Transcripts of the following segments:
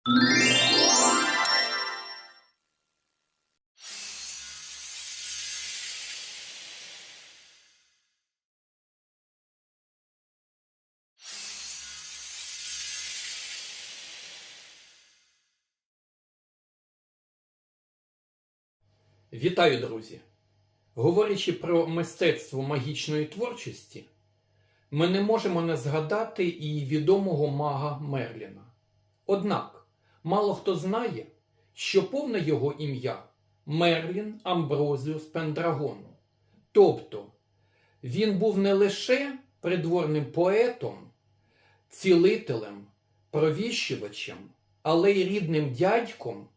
Вітаю, друзі! Говорячи про мистецтво магічної творчості, ми не можемо не згадати і відомого мага Мерліна. Однак мало хто знає, що повне його ім'я Мерлін Амброзіус Пендрагону. Тобто, він був не лише придворним поетом, цілителем, провіщувачем, але й рідним дядьком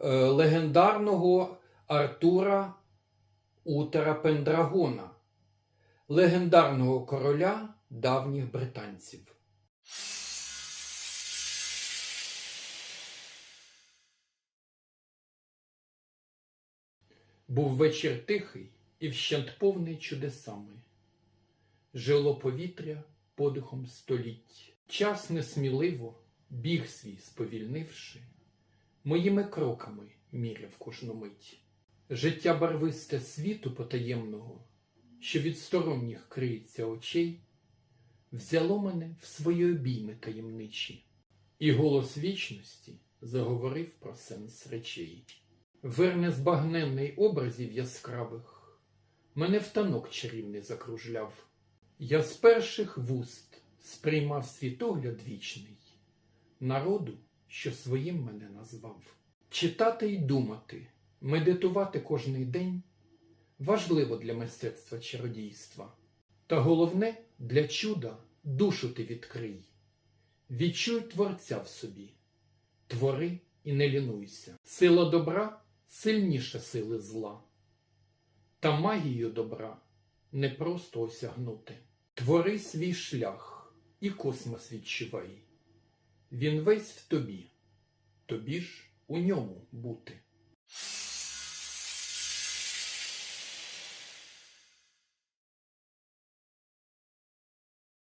е, легендарного Артура Утера Пендрагона, легендарного короля давніх британців. Був вечір тихий і вщент повний чудесами. Жило повітря подихом століть. Час несміливо, біг свій сповільнивши, моїми кроками міряв кожну мить. Життя барвисте світу потаємного, що від сторонніх криється очей, взяло мене в свої обійми таємничі, і голос вічності заговорив про сенс речей. Вир незбагненний образів яскравих, мене в танок чарівний закружляв. Я з перших вуст сприймав світогляд вічний, народу, що своїм мене назвав. Читати й думати, медитувати кожний день важливо для мистецтва чародійства. Та головне для чуда душу ти відкрий. Відчуй творця в собі, твори і не лінуйся. Сила добра сильніша сили зла. Та магію добра не просто осягнути. Твори свій шлях і космос відчувай. Він весь в тобі, тобі ж у ньому бути.